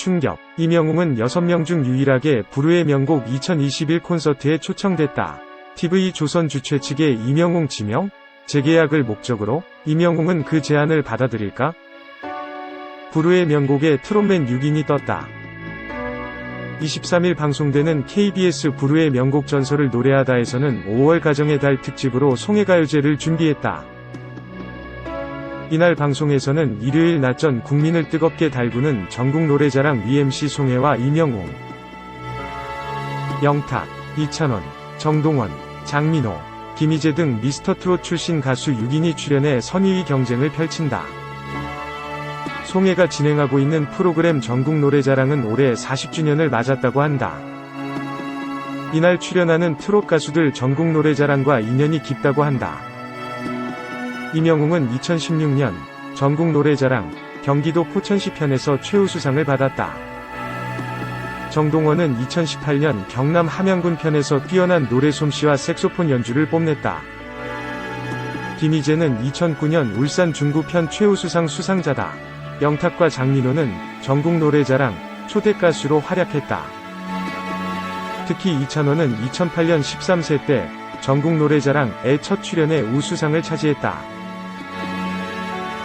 충격. 이명웅은 6명 중 유일하게 부르의 명곡 2021 콘서트에 초청됐다. TV 조선 주최 측의 이명웅 지명? 재계약을 목적으로 이명웅은 그 제안을 받아들일까? 부르의 명곡에 트롯맨 6인이 떴다. 23일 방송되는 KBS 부르의 명곡 전설을 노래하다에서는 5월 가정의 달 특집으로 송해가요제를 준비했다. 이날 방송에서는 일요일 낮전 국민을 뜨겁게 달구는 전국 노래자랑 UMC 송혜와 이명웅, 영탁, 이찬원, 정동원, 장민호, 김희재 등 미스터트롯 출신 가수 6인이 출연해 선의위 경쟁을 펼친다. 송혜가 진행하고 있는 프로그램 전국 노래자랑은 올해 40주년을 맞았다고 한다. 이날 출연하는 트롯 가수들 전국 노래자랑과 인연이 깊다고 한다. 이명웅은 2016년 전국 노래자랑 경기도 포천시 편에서 최우수상을 받았다. 정동원은 2018년 경남 함양군 편에서 뛰어난 노래 솜씨와 색소폰 연주를 뽐냈다. 김희재는 2009년 울산 중구편 최우수상 수상자다. 영탁과 장민호는 전국 노래자랑 초대 가수로 활약했다. 특히 이찬원은 2008년 13세 때 전국 노래자랑에 첫 출연에 우수상을 차지했다.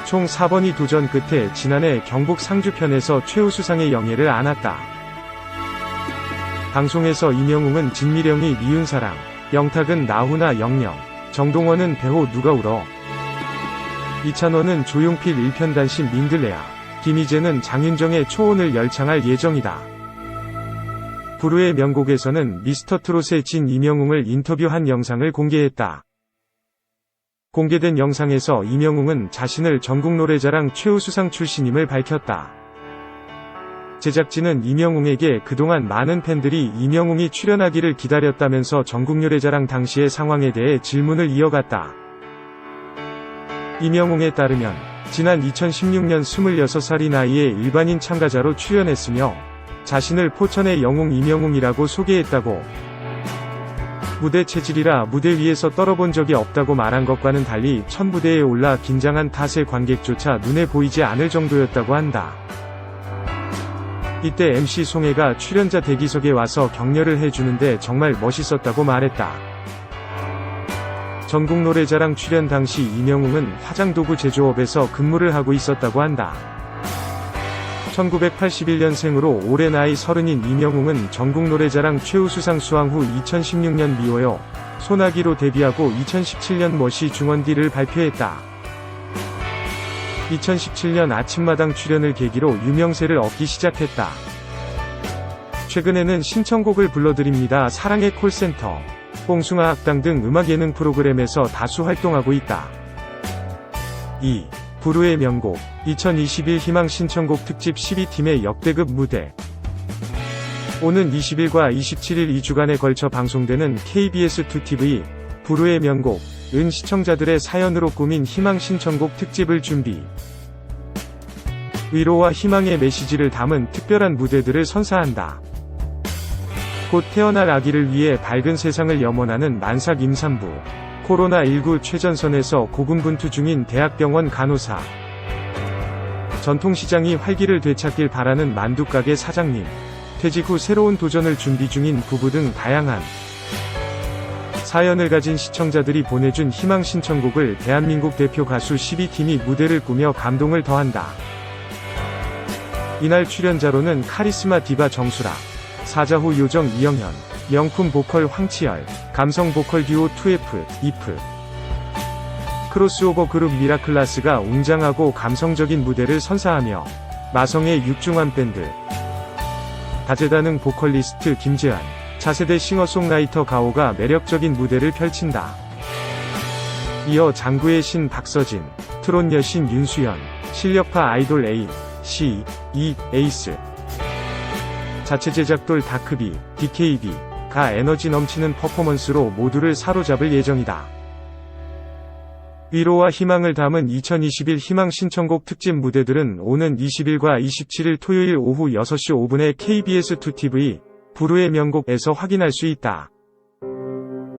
총 4번이 도전 끝에 지난해 경북 상주편에서 최우수상의 영예를 안았다. 방송에서 이명웅은 진미령이 미운 사랑, 영탁은 나훈아 영영, 정동원은 배호 누가 울어, 이찬원은 조용필 1편 단신 민들레야, 김희재는 장윤정의 초혼을 열창할 예정이다. 부르의 명곡에서는 미스터 트롯의 진 이명웅을 인터뷰한 영상을 공개했다. 공개된 영상에서 이명웅은 자신을 전국노래자랑 최우수상 출신임을 밝혔다. 제작진은 이명웅에게 그동안 많은 팬들이 이명웅이 출연하기를 기다렸다면서 전국노래자랑 당시의 상황에 대해 질문을 이어갔다. 이명웅에 따르면 지난 2016년 26살이 나이에 일반인 참가자로 출연했으며 자신을 포천의 영웅 이명웅이라고 소개했다고 무대 체질이라 무대 위에서 떨어본 적이 없다고 말한 것과는 달리 첫 무대에 올라 긴장한 탓에 관객조차 눈에 보이지 않을 정도였다고 한다. 이때 MC 송혜가 출연자 대기석에 와서 격려를 해주는데 정말 멋있었다고 말했다. 전국 노래자랑 출연 당시 이명웅은 화장도구 제조업에서 근무를 하고 있었다고 한다. 1981년생으로 올해 나이 서른인 이명웅은 전국 노래자랑 최우수상 수상 후 2016년 미워요. 소나기로 데뷔하고 2017년 멋이 중원디를 발표했다. 2017년 아침마당 출연을 계기로 유명세를 얻기 시작했다. 최근에는 신청곡을 불러드립니다. 사랑의 콜센터, 뽕숭아 학당 등 음악 예능 프로그램에서 다수 활동하고 있다. 2. 부르의 명곡 2021 희망 신청곡 특집 12팀의 역대급 무대. 오는 20일과 27일 2주간에 걸쳐 방송되는 KBS2TV 부르의 명곡 은 시청자들의 사연으로 꾸민 희망 신청곡 특집을 준비. 위로와 희망의 메시지를 담은 특별한 무대들을 선사한다. 곧 태어날 아기를 위해 밝은 세상을 염원하는 만삭 임산부 코로나19 최전선에서 고군분투 중인 대학병원 간호사. 전통시장이 활기를 되찾길 바라는 만두가게 사장님. 퇴직 후 새로운 도전을 준비 중인 부부 등 다양한 사연을 가진 시청자들이 보내준 희망 신청곡을 대한민국 대표 가수 12팀이 무대를 꾸며 감동을 더한다. 이날 출연자로는 카리스마 디바 정수라, 사자후 요정 이영현, 명품 보컬 황치열, 감성 보컬 듀오 2F, 이프, 크로스오버 그룹 미라클라스가 웅장하고 감성적인 무대를 선사하며 마성의 육중한 밴드, 다재다능 보컬리스트 김재환, 차세대 싱어송라이터 가오가 매력적인 무대를 펼친다. 이어 장구의 신 박서진, 트롯 여신 윤수연, 실력파 아이돌 A, C, E, 에이스, 자체 제작돌 다크비, DKB, 가 에너지 넘치는 퍼포먼스로 모두를 사로잡을 예정이다. 위로와 희망을 담은 2021 희망 신청곡 특집 무대들은 오는 20일과 27일 토요일 오후 6시 5분에 KBS2TV, 부르의 명곡에서 확인할 수 있다.